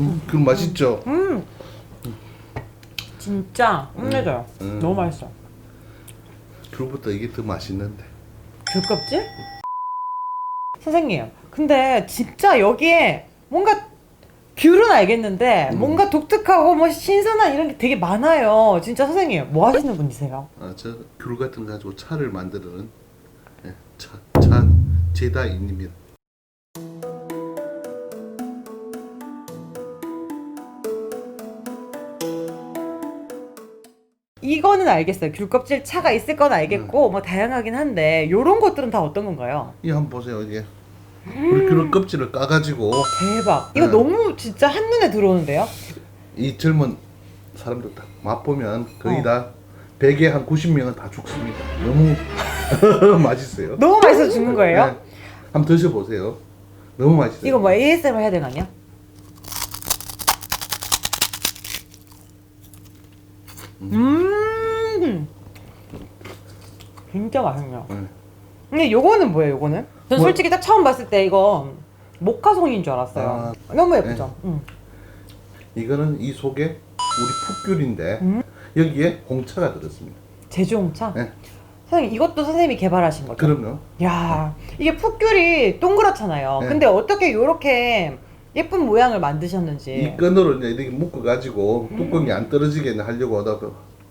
음, 그 맛있죠. 음. 진짜 끝내줘요. 음. 너무 맛있어. 귤보다 이게 더 맛있는데. 귤 껍질? 선생님, 근데 진짜 여기에 뭔가 귤은 알겠는데 음. 뭔가 독특하고 뭐 신선한 이런 게 되게 많아요. 진짜 선생님, 뭐 하시는 분이세요? 아, 저 귤 같은 거 가지고 차를 만드는 예, 차, 차 제다인입니다. 이거는 알겠어요. 귤 껍질 차가 있을 건 알겠고 음. 뭐 다양하긴 한데 요런 것들은 다 어떤 건가요? 이 한번 보세요, 이게. 우리 귤 껍질을 까가지고 대박. 이거 네. 너무 진짜 한눈에 들어오는데요? 이 젊은 사람들 딱 맛보면 거의 어. 다 100에 한 90명은 다 죽습니다. 너무 맛있어요. 너무 맛있어 죽는 거예요? 네. 한번 드셔보세요. 너무 맛있어요. 이거 뭐 ASMR 해야 되는 거 아니야? 음 진짜 맛있네요. 네. 근데 요거는 뭐예요? 요거는? 전 뭐- 솔직히 딱 처음 봤을 때 이거 모카송인 줄 알았어요. 너무 예쁘죠? 응. 이거는 이 속에 우리 풋귤인데 음. 여기에 홍차가 들었습니다. 제주 홍차. 네. 선생님 이것도 선생님이 개발하신 거죠? 그럼요. 야 이게 풋귤이 동그랗잖아요. 네. 근데 어떻게 요렇게 예쁜 모양을 만드셨는지. 이 끈으로 이제 이렇게 묶어 가지고 뚜껑이 안 떨어지게 하려고 하다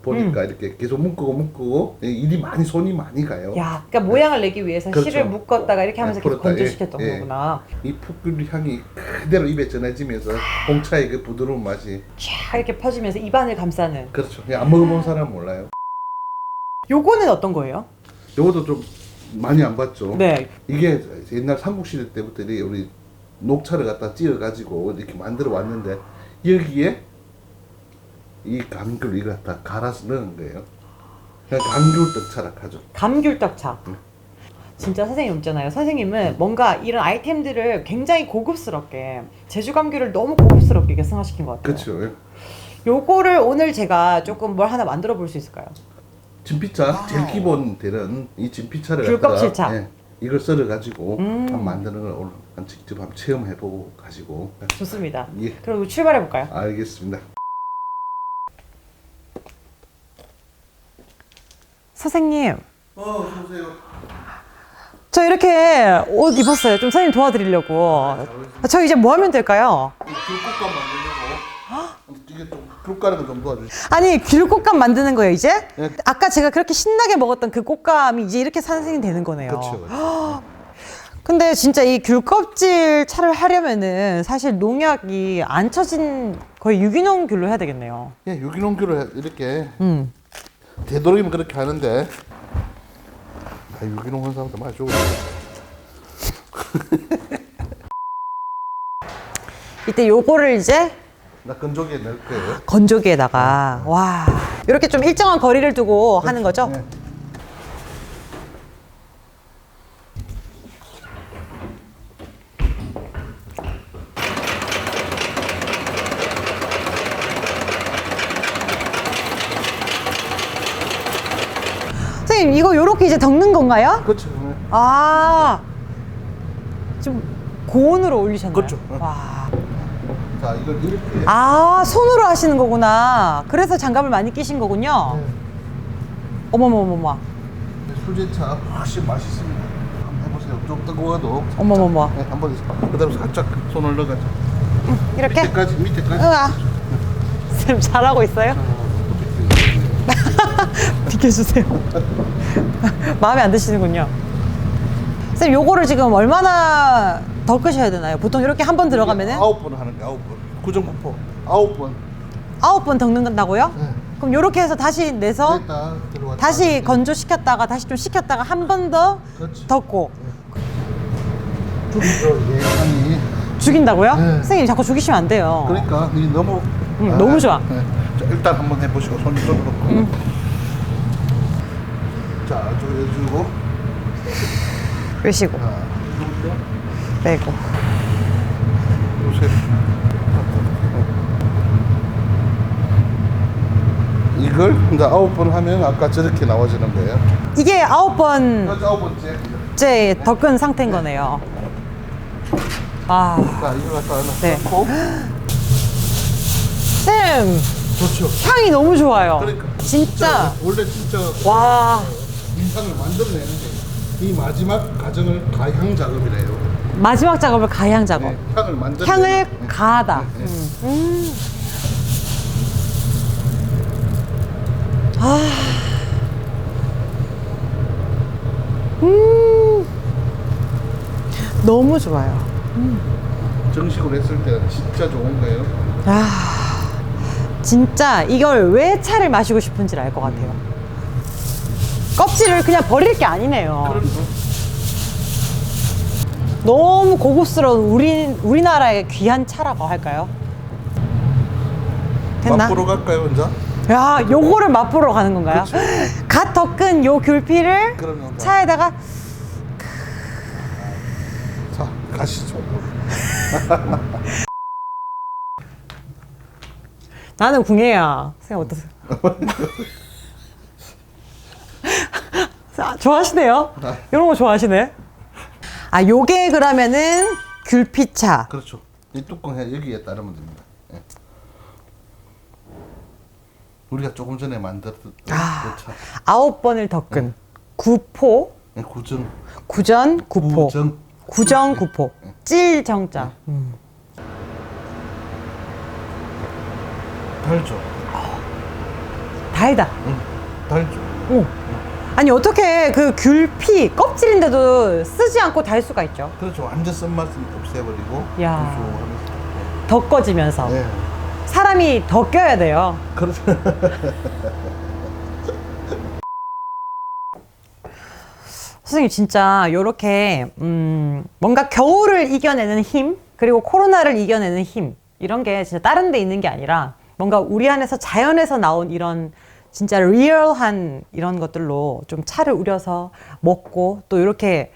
보니까 이렇게 계속 묶고 묶고 일이 많이 손이 많이 가요. 야, 그러니까 모양을 내기 위해서 그렇죠. 실을 묶었다가 이렇게 하면서 네, 계속 풀었다. 건조시켰던 예, 예. 거구나. 이 풋귤 향이 그대로 입에 전해지면서 홍차의 그 부드러운 맛이 쫙 이렇게 퍼지면서 입안을 감싸는. 그렇죠. 그냥 안 먹어본 사람은 몰라요. 요거는 어떤 거예요? 이것도 좀 많이 안 봤죠. 네. 이게 옛날 삼국시대 때부터 우리 녹차를 갖다 찌어 가지고 이렇게 만들어 왔는데 여기에 이 감귤 이걸 갖다 갈아서 넣은 거예요. 그냥 감귤 떡차라 하죠. 감귤떡차. 네. 진짜 선생님 있잖아요. 선생님은 뭔가 이런 아이템들을 굉장히 고급스럽게 제주 감귤을 너무 고급스럽게 개성화시킨 것 같아요. 그렇죠. 요거를 오늘 제가 조금 뭘 하나 만들어 볼 수 있을까요? 진피차 제일 기본 되는 이 진피차를 귤 껍질차. 예, 이걸 썰어 가지고 음. 한번 만드는 걸 오늘 한 직접 한번 체험해 보고 가지고 좋습니다. 예 그럼 출발해 볼까요? 알겠습니다. 선생님, 어 보세요. 저 이렇게 옷 입었어요. 좀 선생님 도와드리려고. 저 이제 뭐 하면 될까요? 귤꽃감 만들려고 이게 좀 귤가루를 좀 도와주시. 아니 귤 꽃감 만드는 거예요 이제? 네. 아까 제가 그렇게 신나게 먹었던 그 꽃감이 이제 이렇게 산생이 되는 거네요. 그렇죠. 근데 진짜 이 귤껍질 차를 하려면은 사실 농약이 안 쳐진 거의 유기농 귤로 해야 되겠네요. 예, 유기농 귤을 이렇게 음. 되도록이면 그렇게 하는데 아, 유기농 한 사람도 많이 죽어. 이때 요거를 이제 나 건조기에 넣을 거예요. 건조기에다가 와 이렇게 좀 일정한 거리를 두고 하는 거죠? 네. 선생님 이거 요렇게 이제 덮는 건가요? 그렇죠. 네. 아 지금 고온으로 올리셨나요? 그렇죠. 와. 자, 이걸 이렇게 아 손으로 하시는 거구나. 그래서 장갑을 많이 끼신 거군요. 네. 어머머머머. 수제차 확실히 맛있습니다. 한번 해보세요. 좀 뜨거워도 살짝. 어머머머. 네, 한번 그대로 살짝 손을 넣어가지고 이렇게. 밑에까지 밑에까지. 으아. 쌤 잘하고 있어요? 비켜주세요. 마음에 안 드시는군요. 쌤 요거를 지금 얼마나 더 끄셔야 되나요? 보통 이렇게 한 번 들어가면은 아홉 번 하는 거 아홉 번. 구정부포 아홉 번. 아홉 번 덮는다고요? 네. 그럼 요렇게 해서 다시 내서 됐다 들어왔다. 다시 건조시켰다가 다시 좀 식혔다가 한 번 더 그렇지. 덮고 죽이죠 이게 향이. 죽인다고요? 네. 선생님 자꾸 죽이시면 안 돼요. 그러니까 이 너무 음, 너무 좋아. 네. 자, 일단 한번 해보시고 손좀 넣고. 음. 자, 조여주고. 빼시고 자, 빼고 보세요. 이걸 이제 아홉 번 하면 아까 저렇게 나와지는 거예요. 이게 아홉 번째 그래서 아홉 번째. 덮은 상태인 거네요. 아, 자, 이거 갖다 네. 넣고 쌤 좋죠. 향이 너무 좋아요. 그러니까 진짜 원래 진짜 와 인상을 만들어내는데 이 마지막 과정을 가향 작업이래요. 마지막 작업을 가향 작업. 네, 향을 만들 향을 가하다. 네, 네. 음. 음. 아. 음. 너무 좋아요. 정식으로 했을 때는 진짜 좋은 거예요. 아, 진짜 이걸 왜 차를 마시고 싶은지 알것 같아요. 껍질을 그냥 버릴 게 아니네요. 너무 고급스러운 우리 우리나라의 귀한 차라고 할까요? 됐나? 맛보러 갈까요, 혼자? 야, 요거를 맛보러 가는 건가요? 갓 덕근 요 귤피를 그럼요. 차에다가 자, 가시죠. 나는 궁예야. 생각 어떠세요? 아, 좋아하시네요. 이런 거 좋아하시네. 아, 요게 그러면은 귤피차. 그렇죠. 이 뚜껑 해 여기에 따르면 됩니다. 예. 우리가 조금 전에 만들었던 아. 그 차. 아홉 번을 덕근. 구포, 예, 구정. 구전, 구포. 구정. 구정, 구포. 찔, 정자. 음. 달죠. 달다. 응. 달죠. 오. 아니, 어떻게 그 귤피 껍질인데도 쓰지 않고 달 수가 있죠? 그렇죠. 완전 쓴맛은 없애버리고 야. 구수하면서. 더 꺼지면서. 네. 사람이 더 껴야 돼요. 그렇죠. 선생님 진짜 이렇게 음, 뭔가 겨울을 이겨내는 힘 그리고 코로나를 이겨내는 힘 이런 게 진짜 다른 데 있는 게 아니라 뭔가 우리 안에서 자연에서 나온 이런 진짜 리얼한 이런 것들로 좀 차를 우려서 먹고 또 이렇게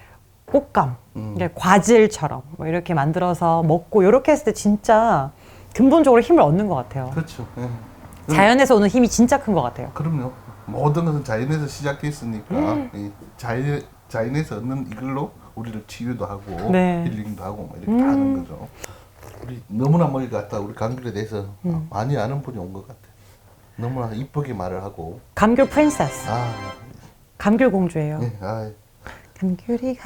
꽃감 이렇게 과질처럼 뭐 이렇게 만들어서 먹고 이렇게 했을 때 진짜 근본적으로 힘을 얻는 것 같아요. 그렇죠. 예. 자연에서 오는 힘이 진짜 큰 것 같아요. 그럼요. 모든 것은 자연에서 시작됐으니까 음. 이 자연 자연에서 얻는 이걸로 우리를 치유도 하고 네. 힐링도 하고 뭐 이렇게 다 하는 거죠. 우리 너무나 멀리 갔다 우리 감귤에 대해서 음. 많이 아는 분이 온 것 같아. 너무나 이쁘게 말을 하고 감귤 프린세스, 아, 감귤 공주예요. 예, 아, 감귤이가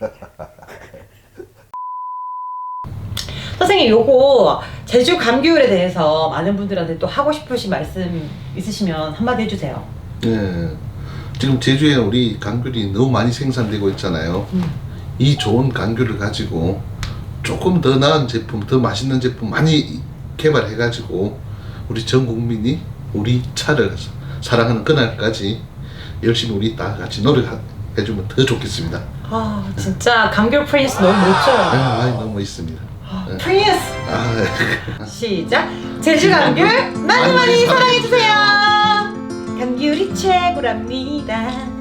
선생님 요거 제주 감귤에 대해서 많은 분들한테 또 하고 싶으신 말씀 있으시면 한마디 해주세요. 예. 지금 제주에 우리 감귤이 너무 많이 생산되고 있잖아요. 이 좋은 감귤을 가지고 조금 더 나은 제품, 더 맛있는 제품 많이 개발해가지고 우리 전 국민이 우리 차를 사랑하는 그날까지 열심히 우리 다 같이 노력해주면 더 좋겠습니다. 아 진짜 감귤 프린스 너무 멋져요. 아, 너무 있습니다. 프린스 아, 시작 제주 감귤 많이 많이 사랑해 주세요. 감귤이 최고랍니다.